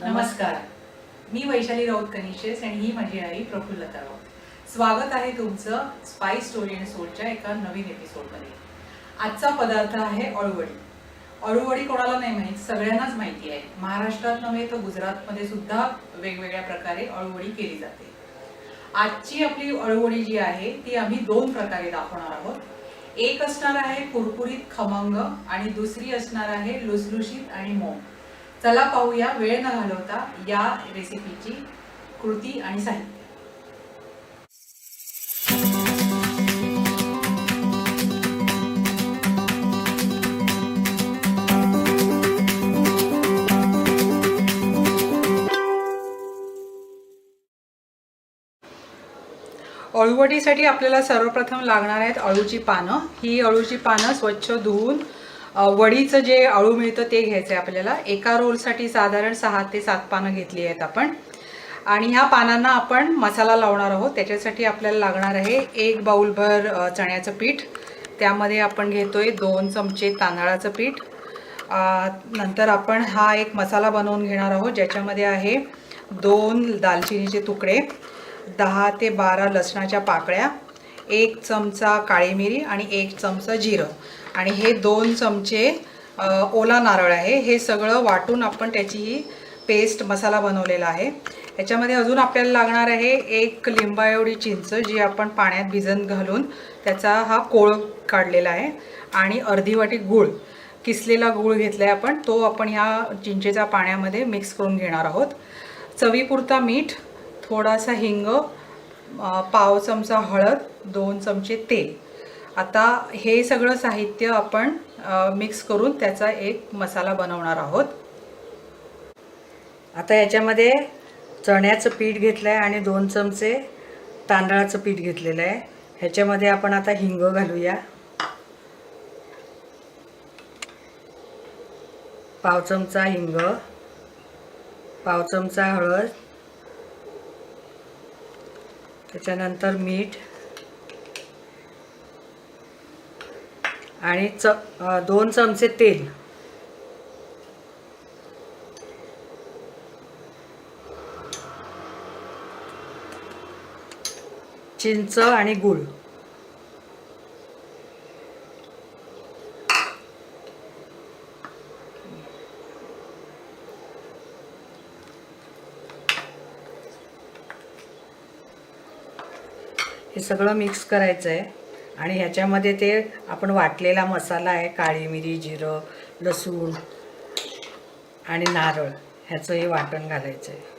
नमस्कार. मी वैशाली राऊत कनिशेस आणि ही माझी आई प्रफुल्लता राऊत स्वागत आहे तुमचं स्पाय स्टोरी अँड सोलच्या एका नवीन एपिसोडमध्ये आजचा पदार्थ आहे अळूवडी. अळूवडी कोणाला नाही माहीत सगळ्यांनाच माहिती आहे. महाराष्ट्रात नव्हे तर गुजरातमध्ये सुद्धा वेगवेगळ्या प्रकारे अळूवडी केली जाते. आजची आपली अळूवडी जी आहे ती आम्ही दोन प्रकारे दाखवणार आहोत. एक असणार आहे कुरकुरीत खमंग आणि दुसरी असणार आहे लुसलुशीत आणि मऊ चला पाहूया वेळ न घालवता या रेसिपीची कृती आणि साहित्य. अळूवडीसाठी आपल्याला सर्वप्रथम लागणार आहेत अळूची पानं. ही अळूची पानं स्वच्छ धुवून वडीचं जे अळू मिळतं ते घ्यायचं आहे आपल्याला. एका रोलसाठी साधारण सहा ते सात पानं घेतली आहेत आपण. आणि ह्या पानांना आपण मसाला लावणार आहोत. त्याच्यासाठी आपल्याला लागणार आहे एक बाऊलभर चण्याचं पीठ. त्यामध्ये आपण घेतोय दोन चमचे तांदळाचं पीठ. नंतर आपण हा एक मसाला बनवून घेणार आहोत ज्याच्यामध्ये आहे दोन दालचिनीचे तुकडे दहा ते बारा लसणाच्या पाकळ्या एक चमचा काळी मिरी आणि एक चमचा जिरं. आणि हे दोन चमचे ओला नारळ आहे. हे सगळं वाटून आपण त्याची ही पेस्ट मसाला बनवलेला आहे. याच्यामध्ये अजून आपल्याला लागणार आहे एक लिंबा एवढी चिंच जी आपण पाण्यात भिजत घालून त्याचा हा कोळ काढलेला आहे. आणि अर्धी वाटी गूळ किसलेला गूळ घेतला आहे आपण. तो आपण ह्या चिंचेच्या पाण्यामध्ये मिक्स करून घेणार आहोत. चवीपुरता मीठ थोडासा हिंग पाव चमचा हळद दोन चमचे तेल. आता हे सगळं साहित्य आपण मिक्स करून त्याचा एक मसाला बनवणार आहोत. आता याच्यामध्ये चण्याचं पीठ घेतलं आहे आणि दोन चमचे तांदळाचं पीठ घेतलेलं आहे. ह्याच्यामध्ये आपण आता हिंग घालूया. पाव चमचा हिंग पाव चमचा हळद त्याच्यानंतर मीठ आणि च दोन चमचे तेल. चिंच आणि गूळ. हे सगळं मिक्स करायचं आहे आणि ह्याच्यामध्ये ते आपण वाटलेला मसाला आहे काळी मिरी जिरं लसूण आणि नारळ ह्याचं हे वाटण घालायचं आहे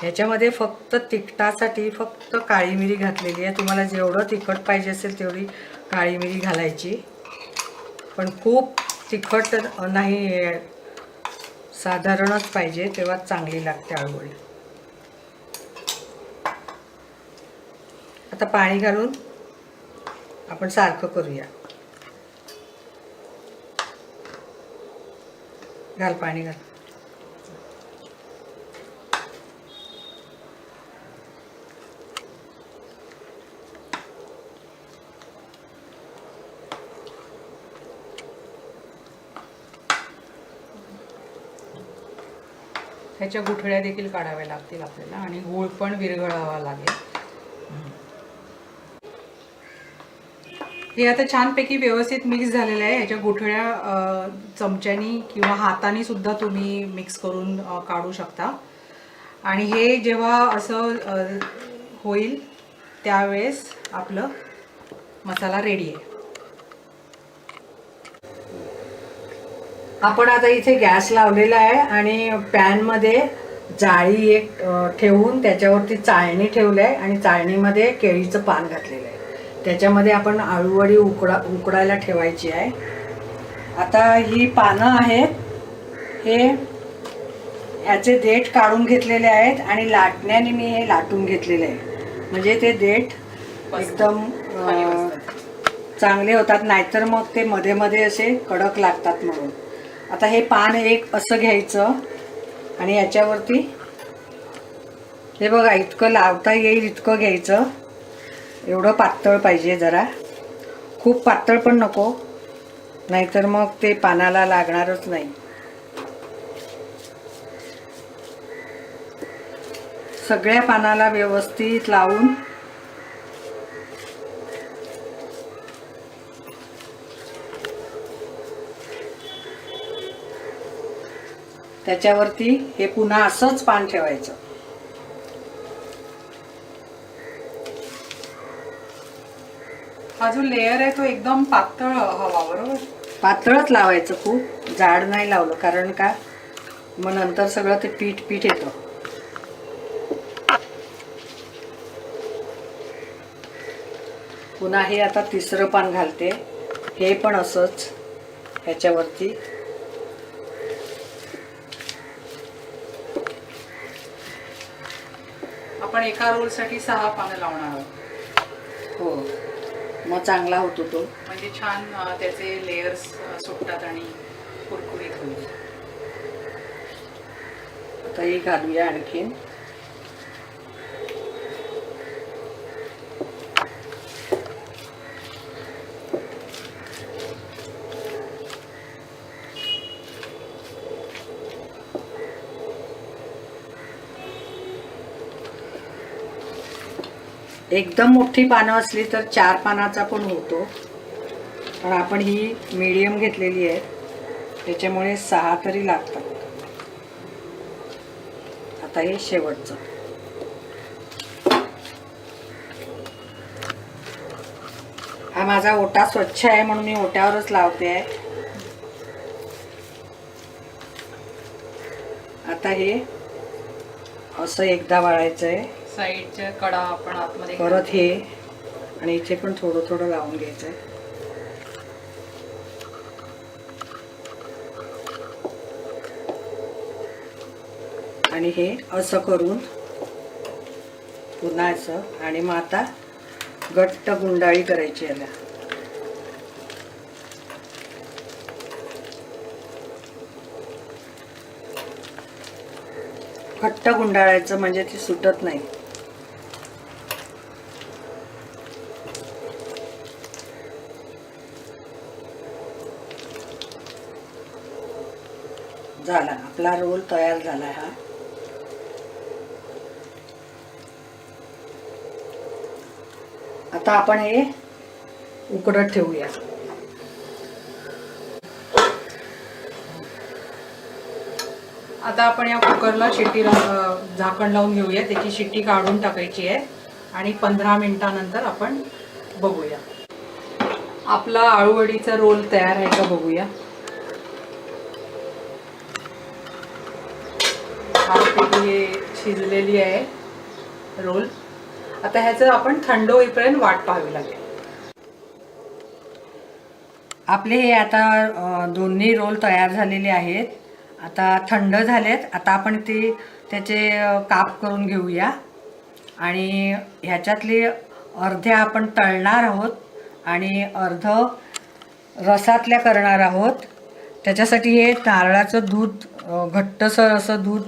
ह्याच्यामध्ये फक्त तिखटासाठी फक्त काळी मिरी घातलेली आहे. तुम्हाला जेवढं तिखट पाहिजे असेल तेवढी काळी मिरी घालायची. पण खूप तिखट नाही साधारणच पाहिजे तेव्हा चांगली लागते आळूवडी आता पाणी घालून आपण सारखं करूया. घाल पाणी घाल. ह्याच्या गुठळ्या देखील काढाव्या लागतील आपल्याला आणि गूळ पण विरघळावा लागेल. हे आता छानपैकी व्यवस्थित मिक्स झालेलं आहे. याच्या गुठळ्या चमच्यानी किंवा हाताने सुद्धा तुम्ही मिक्स करून काढू शकता. आणि हे जेव्हा असं होईल त्यावेळेस आपलं मसाला रेडी आहे. आपण आता इथे गॅस लावलेला आहे आणि पॅनमध्ये जाळी एक ठेवून त्याच्यावरती चाळणी ठेवलं आहे आणि चाळणीमध्ये केळीचं पान घातलेलं आहे. त्याच्यामध्ये आपण आळूवडी उकडा उकडायला ठेवायची आहे. आता ही पानं आहेत. हे ह्याचे देठ काढून घेतलेले आहेत आणि लाटण्याने मी हे लाटून घेतलेले आहे. म्हणजे ते देठ एकदम चांगले होतात नाहीतर मग ते मध्ये मध्ये असे कडक लागतात म्हणून. आता हे पान एक असं घ्यायचं आणि याच्यावरती हे बघा इतकं लावता येईल इतकं घ्यायचं. एवढं पातळ पाहिजे जरा. खूप पातळ पण नको नाहीतर मग ते पानाला लागणारच नाही. सगळ्या पानाला व्यवस्थित लावून त्याच्यावरती हे पुन्हा असंच पान ठेवायचं. हा जो लेअर आहे तो एकदम पातळ हवा बरोबर? पातळच लावायचं खूप. जाड नाही लावलं कारण का? मग नंतर सगळं ते पीठ पीठ येतं. पुन्हा हे आता तिसरं पान घालते. हे पण असंच ह्याच्यावरती. आपण एका रोलसाठी सहा पानं लावणार आहोत. हो. मग चांगला होतो तो. म्हणजे छान त्याचे लेयर्स सुटतात आणि कुरकुरीत होईल. आता ही घालूया आणखीन. एकदम मोठी पानं असली तर चार पानाचा पण होतो. पण आपण ही मीडियम घेतलेली आहे. त्याच्यामुळे सहा तरी लागतात. आता हे शेवटचं. हा माझा ओटा स्वच्छ आहे म्हणून मी ओट्यावरच लावते. आहे आता हे असं एकदा वाळायचं आहे साईडच्या कडा आपण आतमध्ये परत हे आणि इथे पण थोडं थोडं लावून घ्यायचं आहे आणि हे असं करून पुन्हा असं आणि मग आता घट्ट गुंडाळी करायची याला. घट्ट गुंडाळायचं म्हणजे ती सुटत नाही. झाला. आपला रोल तयार झाला हा. आता आपण हे उकडत ठेवूया. आता आपण या कुकरला शिट्टी झाकण लावून घेऊया त्याची शिट्टी काढून टाकायची आहे. आणि पंधरा मिनिटानंतर आपण बघूया. आपला आळूवडीचा रोल तयार आहे का बघूया. छानपैकी हे शिजलेली आहे रोल. आता ह्याचं आपण थंड होईपर्यंत वाट पाहावी लागेल. आपले हे आता दोन्ही रोल तयार झालेले आहेत. आता थंड झालेत. आता आपण ते त्याचे काप करून घेऊया. आणि ह्याच्यातले अर्ध्या आपण तळणार आहोत आणि अर्ध रसातल्या करणार आहोत. त्याच्यासाठी हे नारळाचं दूध घट्टसर असं दूध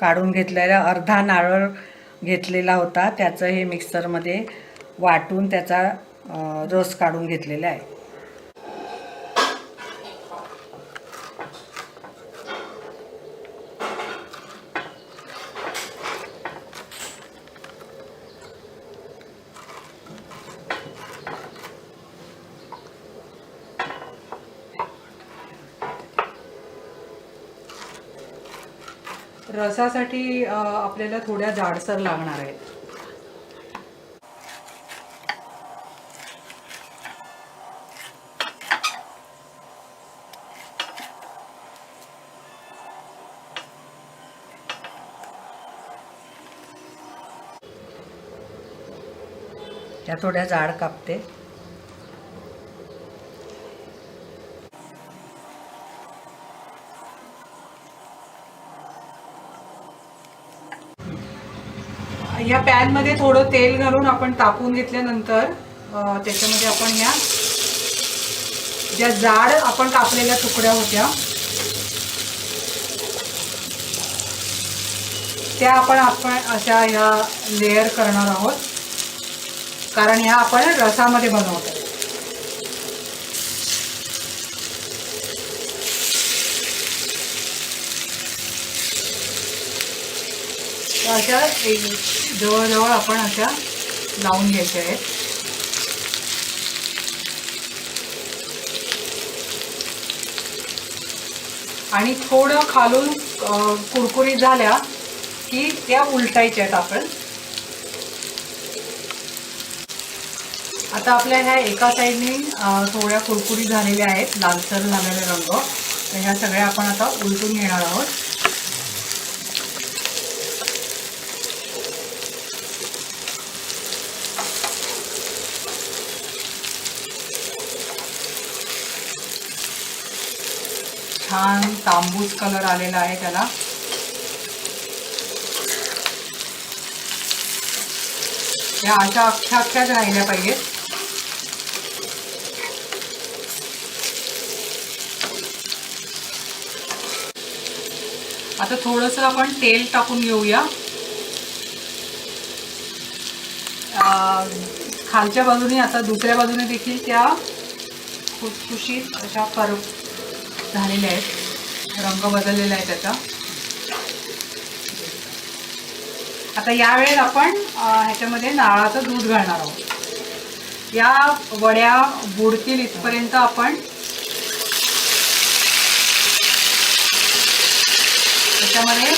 काढून घेतलेला अर्धा नारळ घेतलेला होता. त्याचं हे मिक्सरमध्ये वाटून त्याचा रस काढून घेतलेला आहे. रसासाठी आपल्याला थोड्या जाडसर लागणार आहेत? त्या थोड्या जाड कापते. या पॅनमध्ये थोडं तेल घालून आपण तापून घेतल्यानंतर त्याच्यामध्ये आपण ह्या ज्या जाड आपण कापलेल्या तुकड्या होत्या त्या आपण आपण अशा ह्या लेअर करणार आहोत. कारण ह्या आपण रसामध्ये बनवतो अशा जवळजवळ आपण अशा लावून घ्यायच्या आहेत. आणि थोडं खालून कुरकुरीत झाल्या की त्या उलटायच्या आहेत आपण. आता आपल्या ह्या एका साईडने थोड्या कुरकुरी झालेल्या आहेत लालसर झालेले रंग. तर ह्या सगळ्या आपण आता उलटून घेणार आहोत. छान तांबूस कलर आलेला आहे त्याला. या अशा अख्ख्या अख्ख्याच राहिल्या पाहिजेत. आता थोडस आपण तेल टाकून घेऊया. अं, खालच्या बाजूने आता दुसऱ्या बाजूने देखील त्या खुशखुशीत अशा कर झालेले आहेत. रंग बदललेला आहे त्याचा. आता यावेळेस आपण ह्याच्यामध्ये नारळाचं दूध घालणार आहोत. या वड्या बुडतील इथपर्यंत आपण त्याच्यामध्ये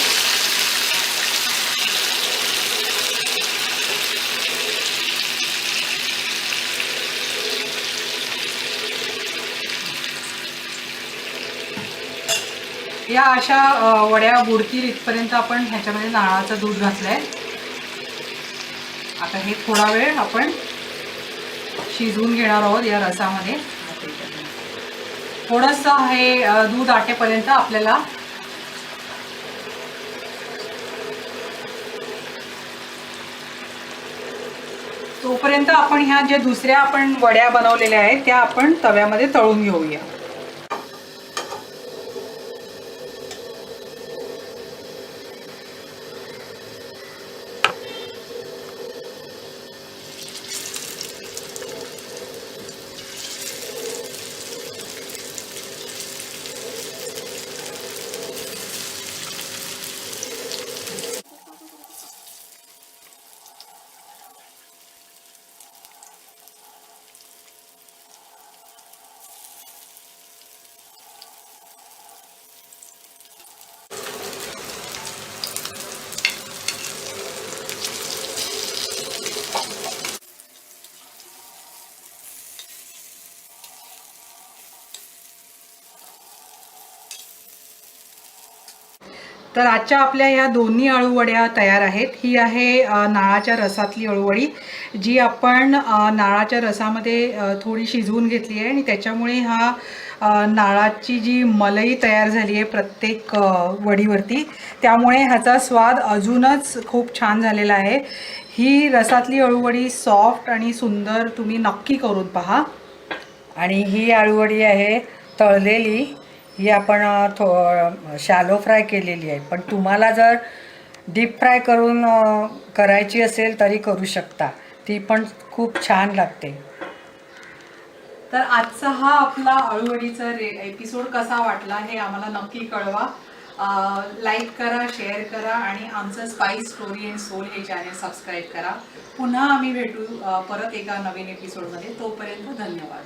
या अशा वड्या बुडतील इथपर्यंत आपण ह्याच्यामध्ये नारळाचं दूध घातलंय. आता हे थोडा वेळ आपण शिजवून घेणार आहोत या रसामध्ये. थोडंसं हे दूध आटेपर्यंत आपल्याला तोपर्यंत आपण ह्या ज्या दुसऱ्या आपण वड्या बनवलेल्या आहेत त्या आपण तव्यामध्ये तळून घेऊया. तर आजच्या आपल्या या दोन्ही अळूवड्या तयार आहेत. ही आहे नाळाच्या रसातली अळूवडी जी आपण नाळाच्या रसामध्ये थोडी शिजवून घेतली आहे आणि त्याच्यामुळे हा नाळाची जी मलई तयार झाली आहे प्रत्येक वडीवरती त्यामुळे ह्याचा स्वाद अजूनच खूप छान झालेला आहे. ही रसातली अळूवडी सॉफ्ट आणि सुंदर तुम्ही नक्की करून पहा. आणि ही अळूवडी आहे तळलेली. ही आपण थो शॅलो फ्राय केलेली आहे. पण तुम्हाला जर डीप फ्राय करून करायची असेल तरी करू शकता. ती पण खूप छान लागते. तर आजचा हा आपला अळूवडीचा रे एपिसोड कसा वाटला हे आम्हाला नक्की कळवा. लाईक करा शेअर करा आणि आमचं स्पाईस स्टोरी अँड सोल हे चॅनल सबस्क्राईब करा. पुन्हा आम्ही भेटू परत एका नवीन एपिसोडमध्ये तोपर्यंत धन्यवाद.